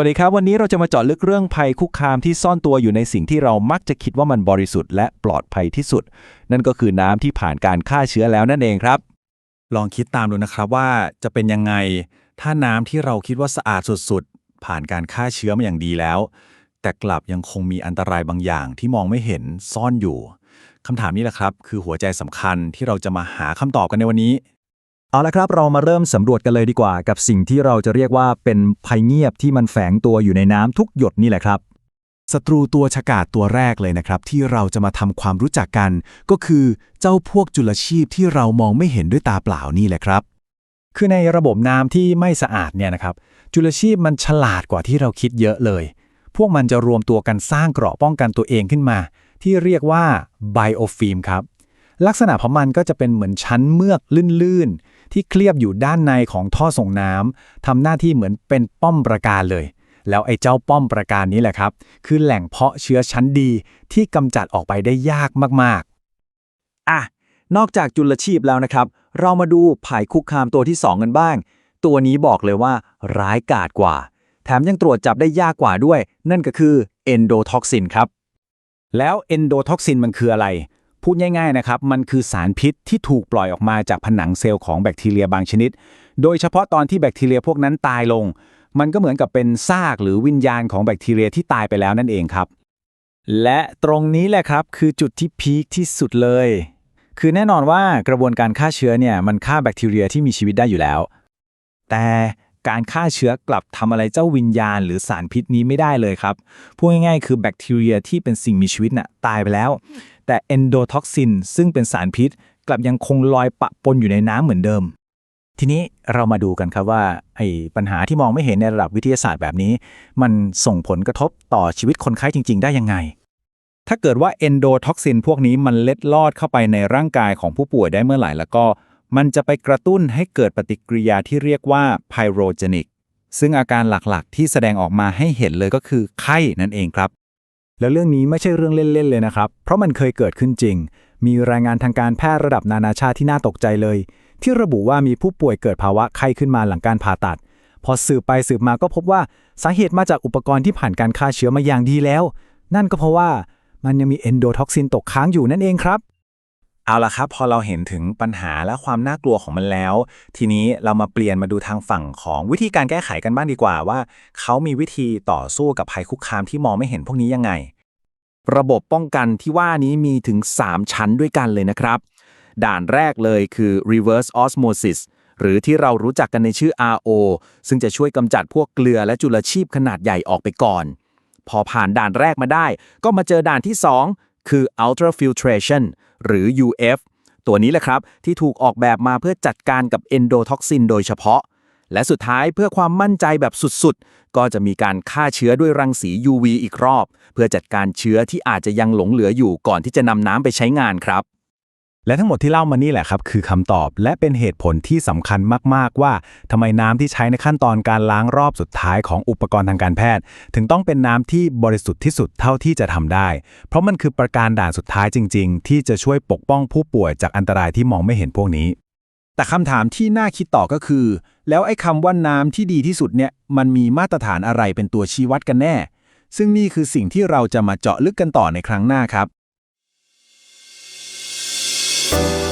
วัสดีครับ วันนี้เราจะมาเจาะลึกเรื่องภัยคุกคามที่ซ่อนตัวอยู่ในสิ่งที่เรามักจะคิดว่ามันบริสุทธิ์และปลอดภัยที่สุด นั่นก็คือน้ำที่ผ่านการฆ่าเชื้อแล้วนั่นเองครับ ลองคิดตามดูนะครับว่าจะเป็นยังไง ถ้าน้ำที่เราคิดว่าสะอาดสุดๆ ผ่านการฆ่าเชื้อมาอย่างดีแล้ว แต่กลับยังคงมีอันตรายบางอย่างที่มองไม่เห็นซ่อนอยู่คำถามนี้แหละครับ คือหัวใจสำคัญที่เราจะมาหาคำตอบกันในวันนี้ เอาละครับเรามาเริ่มสำรวจกันเลยดีกว่า กับสิ่งที่เราจะเรียกว่าเป็นภัยเงียบที่มันแฝงตัวอยู่ในน้ำทุกหยดนี่แหละครับศัตรูตัวฉกาจตัวแรกเลยนะครับ ที่เราจะมาทำความรู้จักกัน ก็คือเจ้าพวกจุลชีพที่เรามองไม่เห็นด้วยตาเปล่านี่แหละครับ คือในระบบน้ำที่ไม่สะอาดเนี่ยนะครับ จุลชีพมันฉลาดกว่าที่เราคิดเยอะเลย พวกมันจะรวมตัวกันสร้างเกราะป้องกันตัวเองขึ้นมา ที่เรียกว่าไบโอฟิล์มครับ ลักษณะของมันก็จะเป็นเหมือนชั้นเมือกลื่นๆ ที่เคลือบอยู่ด้านในของท่อส่งน้ำทำหน้าที่เหมือนเป็นป้อมประการเลย แล้วไอ้เจ้าป้อมประการนี้แหละครับ คือแหล่งเพาะเชื้อชั้นดีที่กำจัดออกไปได้ยากมากๆ อะ นอกจากจุลชีพแล้วนะครับ เรามาดูภัยคุกคามตัวที่ 2 กันบ้าง ตัวนี้บอกเลยว่าร้ายกาจกว่า แถมยังตรวจจับได้ยากกว่าด้วย นั่นก็คือเอนโดท็อกซินครับ แล้วเอนโดท็อกซินมันคืออะไร พูดง่ายๆนะครับ มันคือสารพิษที่ถูกปล่อยออกมาจากผนังเซลล์ของแบคทีเรียบางชนิด โดยเฉพาะตอนที่แบคทีเรียพวกนั้นตายลง มันก็เหมือนกับเป็นซากหรือวิญญาณของแบคทีเรียที่ตายไปแล้วนั่นเองครับ และตรงนี้แหละครับคือจุดที่พีคที่สุดเลย คือแน่นอนว่ากระบวนการฆ่าเชื้อเนี่ยมันฆ่าแบคทีเรียที่มีชีวิตได้อยู่แล้ว แต่การฆ่าเชื้อกลับทำอะไรเจ้าวิญญาณหรือสารพิษนี้ไม่ได้เลยครับ พูดง่ายๆ คือแบคทีเรียที่เป็นสิ่งมีชีวิตน่ะตายไปแล้ว แต่เอนโดท็อกซินซึ่งเป็นสารพิษ กลับยังคงลอยปะปนอยู่ในน้ำเหมือนเดิม ทีนี้เรามาดูกันครับว่าไอ้ปัญหาที่มองไม่เห็นในระดับวิทยาศาสตร์แบบนี้ มันส่งผลกระทบต่อชีวิตคนไข้จริง ๆ ได้ยังไง ถ้าเกิดว่าเอนโดท็อกซินพวกนี้มันเล็ดลอดเข้าไปในร่างกายของผู้ป่วยได้เมื่อไหร่แล้วก็ มันจะไปกระตุ้นให้เกิดปฏิกิริยาที่เรียกว่าไพโรเจนิกซึ่งอาการหลักๆ ที่แสดงออกมาให้เห็นเลยก็คือไข้นั่นเองครับ แล้วเรื่องนี้ไม่ใช่เรื่องเล่นๆเลยนะครับ เพราะมันเคยเกิดขึ้นจริง มีรายงานทางการแพทย์ระดับนานาชาติที่น่าตกใจเลย ที่ระบุว่ามีผู้ป่วยเกิดภาวะไข้ขึ้นมาหลังการผ่าตัด พอสืบไปสืบมาก็พบว่าสาเหตุมาจากอุปกรณ์ที่ผ่านการฆ่าเชื้อมาอย่างดีแล้ว นั่นก็เพราะว่ามันยังมีเอนโดท็อกซินตกค้างอยู่นั่นเองครับ เอาละครับพอเราเห็นถึงปัญหาและความน่ากลัวของมันแล้ว ทีนี้เรามาเปลี่ยนมาดูทางฝั่งของวิธีการแก้ไขกันบ้างดีกว่าว่า เขามีวิธีต่อสู้กับภัยคุกคามที่มองไม่เห็นพวกนี้ยังไง ระบบป้องกันที่ว่านี้มีถึง 3 ชั้นด้วยกันเลยนะครับ ด่านแรกเลยคือ reverse osmosis หรือที่เรารู้จักกันในชื่อ RO ซึ่งจะช่วยกำจัดพวกเกลือและจุลชีพขนาดใหญ่ออกไปก่อน พอผ่านด่านแรกมาได้ ก็มาเจอด่านที่ 2 คือ ultrafiltration หรือ UF ตัวนี้แหละครับ ที่ถูกออกแบบมาเพื่อจัดการกับ endotoxin โดยเฉพาะ และสุดท้ายเพื่อความมั่นใจแบบสุดๆ ก็จะมีการฆ่าเชื้อด้วยรังสี UV อีกรอบ เพื่อจัดการเชื้อที่อาจจะยังหลงเหลืออยู่ก่อนที่จะนำน้ำไปใช้งานครับ และทั้งหมดที่เล่ามานี่แหละครับ คือคำตอบและเป็นเหตุผลที่สำคัญมาก ๆ ว่าทำไมน้ำที่ใช้ในขั้นตอนการล้างรอบสุดท้ายของอุปกรณ์ทางการแพทย์ ถึงต้องเป็นน้ำที่บริสุทธิ์ที่สุดเท่าที่จะทำได้ เพราะมันคือประการด่านสุดท้ายจริง ๆ ที่จะช่วยปกป้องผู้ป่วยจากอันตรายที่มองไม่เห็นพวกนี้ แต่คำถามที่น่าคิดต่อก็คือ แล้วไอ้คำว่าน้ำที่ดีที่สุดเนี่ยมันมีมาตรฐานอะไรเป็นตัวชี้วัดกันแน่ ซึ่งนี่คือสิ่งที่เราจะมาเจาะลึกกันต่อในครั้งหน้าครับ Thank you.